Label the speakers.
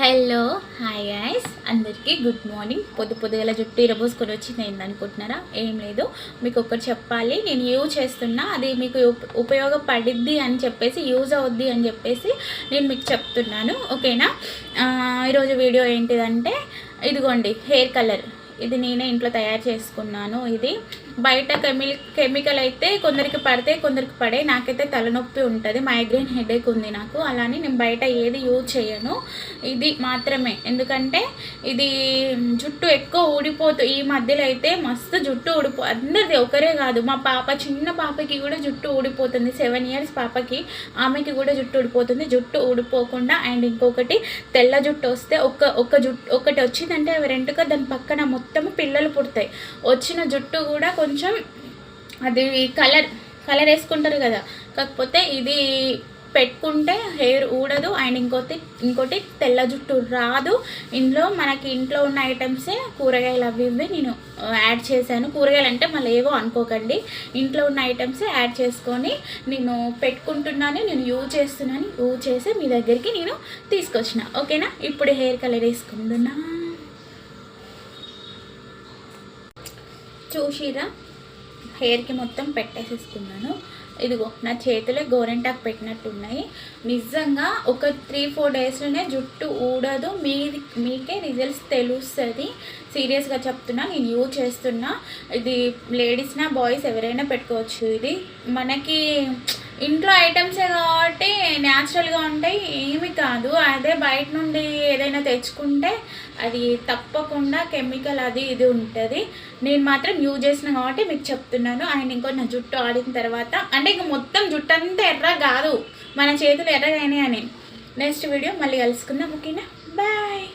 Speaker 1: Hello hi guys అందరికీ good morning. పొద్దు పొద్దుగల జుట్టు ఇరబోసుకొని వచ్చింది ఏంది అనుకుంటున్నారా? ఏం లేదు. మీకు ఒకటి చెప్పాలి. నేను యూజ్ చేస్తున్నా. అది మీకు ఉపయోగపడిద్ది అని చెప్పేసి యూజ్ అవుద్ది అని చెప్పేసి నేను మీకు చెప్తున్నాను. ఓకేనా ఈరోజు వీడియో ఏంటిదంటే ఇదిగోండి హెయిర్ కలర్ ఇది నేనే ఇంట్లో తయారు చేసుకున్నాను. ఇది బయట కెమి కెమికల్ అయితే కొందరికి పడితే కొందరికి పడే. నాకైతే తలనొప్పి ఉంటుంది. మైగ్రేన్ హెడేక్ ఉంది నాకు. అలానే నేను బయట ఏది యూజ్ చేయను. ఇది మాత్రమే. ఎందుకంటే ఇది జుట్టు ఎక్కువ ఊడిపోతూ ఈ మధ్యలో అయితే మస్తు జుట్టు ఊడిపో అందరిది ఒకరే కాదు. మా పాప చిన్న పాపకి కూడా జుట్టు ఊడిపోతుంది. సెవెన్ ఇయర్స్ పాపకి ఆమెకి కూడా జుట్టు ఊడిపోతుంది. జుట్టు ఊడిపోకుండా అండ్ ఇంకొకటి తెల్ల జుట్టు వస్తే ఒక్క ఒక జుట్టు ఒకటి వచ్చిందంటే అవి రెండుగా దాని పక్కన మొత్తం పిల్లలు పుడతాయి. వచ్చిన జుట్టు కూడా కొంచెం కొంచెం అది కలర్ కలర్ వేసుకుంటారు కదా. కాకపోతే ఇది పెట్టుకుంటే హెయిర్ ఊడదు అండ్ ఇంకోటి ఇంకోటి తెల్ల జుట్టు రాదు. ఇందులో మనకి ఇంట్లో ఉన్న ఐటమ్సే కూరగాయలు అవి ఇవి నేను యాడ్ చేశాను. కూరగాయలు అంటే మళ్ళీ ఏవో అనుకోకండి. ఇంట్లో ఉన్న ఐటమ్సే యాడ్ చేసుకొని నేను పెట్టుకుంటున్నాను నేను యూజ్ చేస్తున్నాను యూజ్ చేసి మీ దగ్గరికి నేను తీసుకొచ్చిన. ఓకేనా? ఇప్పుడు హెయిర్ కలర్ వేసుకుంటున్నా. చూసిరా? హెయిర్కి మొత్తం పెట్టేసేసుకున్నాను. ఇదిగో నా చేతిలో గోరెంటాకు పెట్టినట్టు ఉన్నాయి నిజంగా ఒక త్రీ ఫోర్ డేస్లోనే జుట్టు ఊడదు. మీ మీకే రిజల్ట్స్ తెలుస్తుంది. సీరియస్గా చెప్తున్నా నేను యూజ్ చేస్తున్నా. ఇది లేడీస్నా బాయ్స్ ఎవరైనా పెట్టుకోవచ్చు. ఇది మనకి ఇంట్లో ఐటమ్సే కాబట్టి న్యాచురల్గా ఉంటాయి ఏమి కాదు. అదే బయట నుండి ఏదైనా తెచ్చుకుంటే అది తప్పకుండా కెమికల్ అది ఇది ఉంటుంది. నేను మాత్రం యూజ్ చేసిన కాబట్టి మీకు చెప్తున్నాను. ఆయన ఇంకో నా జుట్టు ఆడిన తర్వాత అంటే ఇంక మొత్తం జుట్టు అంతా ఎర్ర కాదు. మన చేతులు ఎర్రగానే అని నెక్స్ట్ వీడియో మళ్ళీ కలుసుకుందాం ఓకేనా? బాయ్